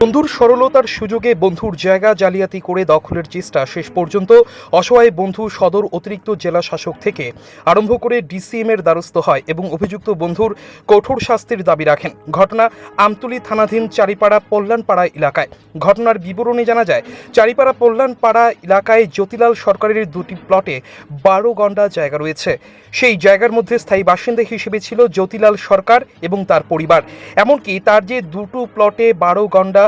বন্ধুর সরলতার সুযোগে বন্ধুর জায়গা জালিয়াতি করে দখলের চেষ্টা শেষ পর্যন্ত অসহায় বন্ধু সদর অতিরিক্ত জেলা শাসক থেকে আরম্ভ করে ডিসিএম এর দ্বারস্থ হয় এবং অভিযুক্ত বন্ধুর কঠোর শাস্তির দাবি রাখেন। ঘটনা আমতুলি থানাধীন চারিপাড়া পল্লানপাড়া এলাকায়। ঘটনার বিবরণে জানা যায়, চারিপাড়া পল্লানপাড়া এলাকায় জ্যোতিলাল সরকারের দুটি প্লটে বারো গন্ডা জায়গা রয়েছে। সেই জায়গার মধ্যে স্থায়ী বাসিন্দা হিসেবে ছিল জ্যোতিলাল সরকার এবং তার পরিবার। এমনকি তার যে দুটো প্লটে বারো গন্ডা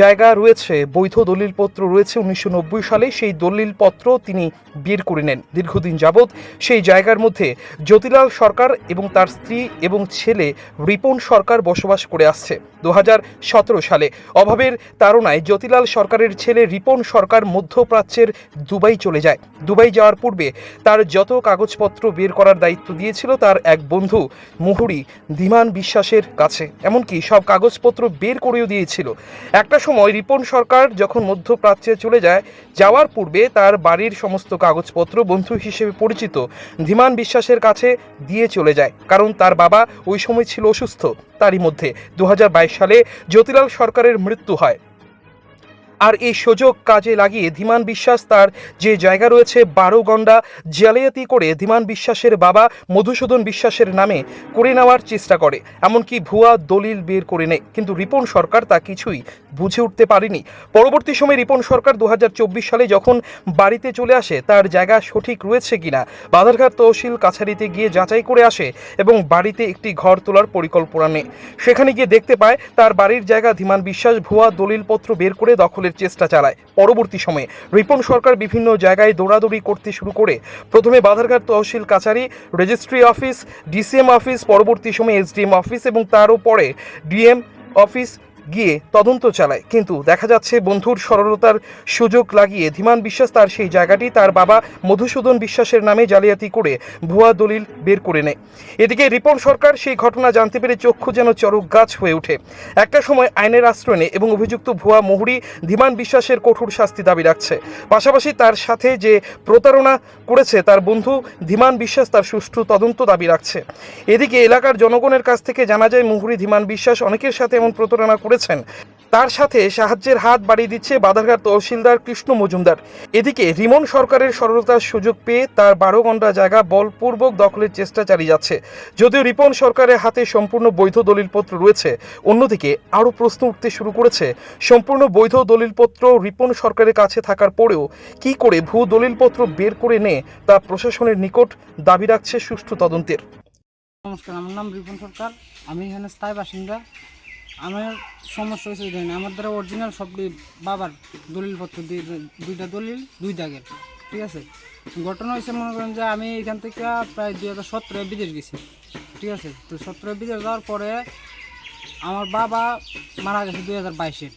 জায়গা রয়েছে, বৈধ দলিলপত্র রয়েছে উনিশশো নব্বই সালে, সেই দলিলপত্র তিনি বের করে নেন। দীর্ঘদিন যাবৎ সেই জায়গার মধ্যে জ্যোতিলাল সরকার এবং তার স্ত্রী এবং ছেলে রিপন সরকার বসবাস করে আসছে। দু হাজার সতেরো সালে অভাবের তাড়নায় জ্যোতিলাল সরকারের ছেলে রিপন সরকার মধ্যপ্রাচ্যের দুবাই চলে যায়। দুবাই যাওয়ার পূর্বে তার যত কাগজপত্র বের করার দায়িত্ব দিয়েছিল তার এক বন্ধু মুহুরি, ধীমান বিশ্বাসের কাছে। এমনকি সব কাগজপত্র বের করেও দিয়েছিল। একটা সময় রিপন সরকার যখন মধ্যপ্রাচ্যে চলে যায়, যাওয়ার পূর্বে তার বাড়ির সমস্ত কাগজপত্র বন্ধু হিসেবে পরিচিত ধীমান বিশ্বাসের কাছে দিয়ে চলে যায়, কারণ তার বাবা ওই সময় ছিল অসুস্থ। তারই মধ্যে দু হাজার বাইশ সালে জ্যোতিলাল সরকারের মৃত্যু হয়। আর এই সুযোগ কাজে লাগিয়ে ধীমান বিশ্বাস তার। যে জায়গা রয়েছে বারো গন্ডা, জালিয়াতি করে ধীমান বিশ্বাসের বাবা মধুসূদন বিশ্বাসের নামে করে নেওয়ার চেষ্টা করে। এমনকি ভুয়া দলিল বের করে নেয়। কিন্তু রিপন সরকার তা কিছুই বুঝে উঠতে পারেনি। পরবর্তী সময়ে রিপন সরকার দু হাজার চব্বিশ সালে যখন বাড়িতে চলে আসে, তার জায়গা সঠিক রয়েছে কিনা, বাধারঘাট তহসিল কাছারিতে গিয়ে যাচাই করে আসে এবং বাড়িতে একটি ঘর তোলার পরিকল্পনা নেয়। সেখানে গিয়ে দেখতে পায়, তার বাড়ির জায়গা ধীমান বিশ্বাস ভুয়া দলিলপত্র বের করে দখলের চেষ্টা চালায়। পরবর্তী সময়ে রিপন সরকার বিভিন্ন জায়গায় দৌড়াদৌড়ি করতে শুরু করে। প্রথমে বাধারঘাট তহসিল কাছারি রেজিস্ট্রি অফিস, ডিসিএম অফিস, পরবর্তী সময়ে এসডিএম অফিস এবং তারও পরে ডিএম অফিস গিয়ে তদন্ত চালায়। কিন্তু দেখা যাচ্ছে বন্ধুর সরলতার সুযোগ লাগিয়ে ধীমান বিশ্বাস তার সেই জায়গাটি তার বাবা মধুসূদন বিশ্বাসের নামে জালিয়াতি করে ভুয়া দলিল বের করে নেয়। এদিকে রিপন সরকার সেই ঘটনা জানতে পেরে চক্ষু যেন চরক গাছ হয়ে ওঠে। একটা সময় আইনের আশ্রয় নেয় এবং অভিযুক্ত ভুয়া মোহরি ধীমান বিশ্বাসের কঠোর শাস্তি দাবি রাখছে। পাশাপাশি তার সাথে যে প্রতারণা করেছে তার বন্ধু ধীমান বিশ্বাস তার সুষ্ঠু তদন্ত দাবি রাখছে। এদিকে এলাকার জনগণের কাছ থেকে জানা যায়, মুহুরি ধীমান বিশ্বাস অনেকের সাথে এমন প্রতারণা করেছেন। তার সাথে সাহায্যের হাত বাড়িয়ে দিচ্ছে বাধারঘাট তহসিলদার কৃষ্ণ মজুমদার। এদিকে রিমন সরকারের সরলতার সুযোগ পেয়ে তার বারো ঘণ্টা জায়গা বলপূর্বক দখলের চেষ্টা চালিয়ে যাচ্ছে। যদিও রিপন সরকারের হাতে সম্পূর্ণ বৈধ দলিলপত্র রয়েছে, অন্যদিকে আরও প্রশ্ন উঠতে শুরু করেছে, সম্পূর্ণ বৈধ দলিলপত্র রিপন সরকারের কাছে থাকার পরেও কি করে ভূ দলিলপত্র বের করে নে তা প্রশাসনের নিকট দাবি রাখছে সুষ্ঠু তদন্তের। নমস্কার, আমার নাম রিপন সরকার। আমি এখানে স্থায়ী বাসিন্দা। আমার সমস্যা হয়েছে দেখেন আমার দ্বারা অরিজিনাল সবটি বাবার দলিলপত্র দুইটা দলিল, দুই দাগের, ঠিক আছে? ঘটনা হয়েছে, মনে করেন যে আমি এখান থেকে প্রায় দুই হাজার সতেরো বিদেশ গেছি, ঠিক আছে? তো সতেরো বিদেশ যাওয়ার পরে আমার বাবা মারা গেছে দুই হাজার বাইশে,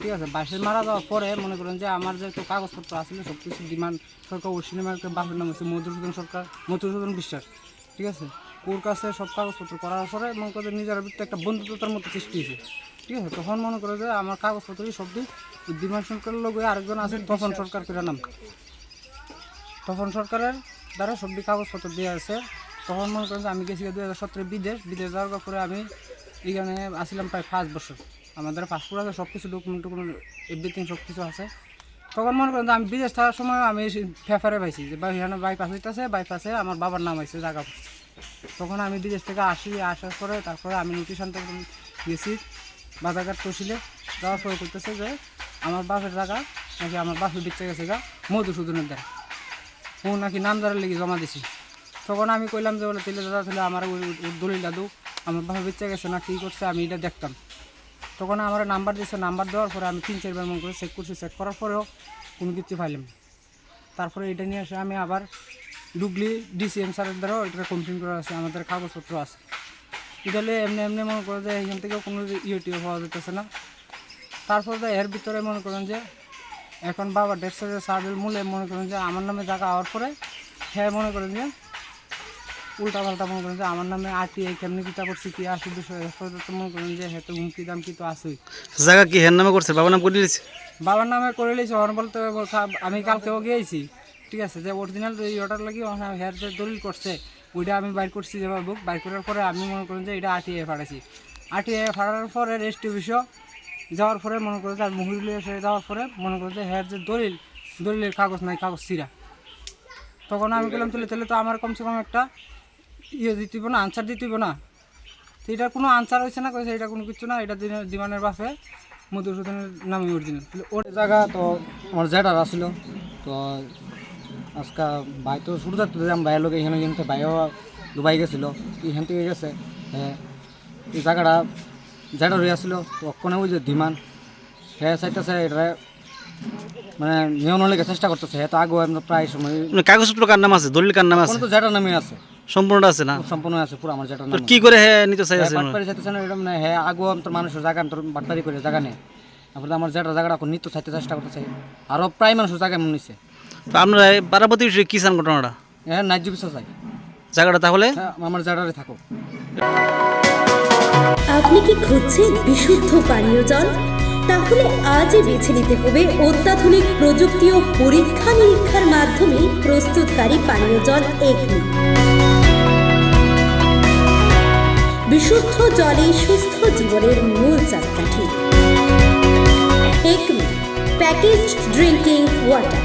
ঠিক আছে? বাইশে মারা যাওয়ার পরে মনে করেন যে আমার যে একটু কাগজপত্র আসলে সব কিছু ডিমান্ড সরকার ওই সিনেমার বাপের নাম হচ্ছে মধুসূদন সরকার, মধুসূদন বিশ্বাস, ঠিক আছে? ওর কাছে সব কাগজপত্র করার পরে মনে করে নিজের ভিতরে একটা বন্ধুত্বতার মতো সৃষ্টি হয়েছে। ঠিক আছে? তখন মনে করে যে আমার কাগজপত্র সব দিক ডিমান্ড সরকারের লোক আরেকজন আছে তপন সরকার করে নাম। তপন সরকারের দ্বারা সবটি কাগজপত্র দেওয়া আছে তখন মনে করেন যে আমি গেছি দু হাজার সতেরো বিদেশ। বিদেশ যাওয়ার পরে আমি এখানে আসছিলাম প্রায় পাঁচ বছর। আমাদের পাসপোর্ট আছে সব কিছু ডকুমেন্ট টুকুমেন্ট এভরিথিং সব কিছু আছে। তখন মনে করেন যে আমি বিদেশ থাকার সময় আমি ফেফারে পাইছি যে এখানে বাইপাস হইতেছে বাইপাসে আমার বাবার নাম আছে জায়গা। তখন আমি বিদেশ থেকে আসি, আসার পরে তারপরে আমি নোটিশ আনতে গেছি, বাজারঘাট তহসিলে। যাওয়ার পরে করতেছে যে, আমার বাপের টাকা নাকি আমার বাপের বেঁচে গেছে গা, মধুসূদনের দ্বারা। ও নাকি নাম দ্বারা লেগে জমা দিছি। তখন আমি কইলাম যে বলে তেলে দাদা, তাহলে আমার দলিল দাদু আমার বাপের বিচ্ছে গেছে না, কী করছে? আমি এটা দেখতাম। তখন আমার নাম্বার দিয়েছে নাম্বার দেওয়ার পরে আমি তিন চারবার মন করে চেক করছি। চেক করার পরেও কোনো কিছু পাইলাম। তারপরে এটা নিয়ে এসে আমি আবার ডুগলি ডিসিএম স্যারের দ্বারাও এটা কমপ্লেন করা আছে আমাদের কাগজপত্র আছে। এটালে এমনি এমনি মনে করেন যে এখান থেকেও কোনো ইউটিউব পাওয়া যেতেছে না। তারপরে এর ভিতরে মনে করেন যে এখন বাবা দেড়শো সাবিল মূলে মনে করেন যে আমার নামে জায়গা হওয়ার পরে হ্যাঁ মনে করেন যে উল্টা পাল্টা মনে করেন যে আমার নামে আরটিআই কেমনি কিতা করছি কি আসে বিষয় তো মনে করেন যে হ্যাঁ তো হুমকি দাম কি তো আসুই জায়গা কি হের নামে করছে? বাবার নাম করে দিয়েছে? বাবার নামে করে লিয়েছি অন বলতে আমি কালকেও গিয়েছি। ঠিক আছে, যে অরিজিনাল এই অর্ডার লাগি হেয়ার যে দলিল করছে, ওইটা আমি বাইর করছি যে বুক বাইর করার পরে আমি মনে করেন যে এটা আরটিআই ফাটাইছি আরটিআই ফাটার পরে রেজিস্ট্রি বিষয় যাওয়ার পরে মনে করে যে আর এসে যাওয়ার পরে মনে যে হ্যাঁ যে দলিল, দলিলের কাগজ নাই, কাগজ সিরা তখন আমি গেলাম তাহলে তাহলে তো আমার কমসে কম একটা ইয়ে দিতে না আনসার দিতে না। তো এটার কোনো আনসার হয়েছে না, কইছে এটা কোনো কিছু না, এটা দিবানের বাপে মধুসূদনের নামে অরিজিনাল ওর জায়গা তো আমার জেঠার আসছিল তো আজকে ভাই তো শুরু থাকতো যে আমার ভাইয়ের লোক এখানে কিন্তু ভাইও দুবাই গেছিল এখান থেকে গেছে। হ্যাঁ এই জায়গাটা জেঠা রয়ে আসছিল তো ওখানে ওই যে ডিমান্ড হ্যাঁ চাইতেছে এটা মানে নিয়মনের লেগে চেষ্টা করতেছে। হ্যাঁ তো আগে আমরা প্রায় সময় মানে কাগজপত্র কার নাম আছে? দলিল কার নাম আছে? তো জেঠার নামে আছে। সম্পূর্ণটা আছে না? সম্পূর্ণ আছে পুরো আমার তো নামে কি করে হ্যাঁ নিতে চাই আছে বাটপারি চাইতেছে না এটা মানে হ্যাঁ আগো তোর মানুষের জায়গা তোর বাটপারি করে জায়গা নেই তারপরে আমার যেটা জায়গাটা এখন নিত্য চাইতে চেষ্টা করতেছে। আরও প্রায় মানুষের জায়গা এমন নিচ্ছে তো আপনারা এই পারাপতি কি চান ঘটনাটা? হ্যাঁ ন্যায্য বিশ্বাস চাই। জায়গাটা তাহলে? হ্যাঁ আমার জায়গাটারে থাকো। আপনি কি খুঁজছেন বিশুদ্ধ পানীয় জল? তাহলে আজই বেছে নিতে হবে অত্যাধুনিক প্রযুক্তি ও পরীক্ষা নিরীক্ষার মাধ্যমে প্রস্তুতকারী পানীয় জল একমি বিশুদ্ধ জলে সুস্থ জীবনের মূল চাকাঠি। Acme packaged drinking water.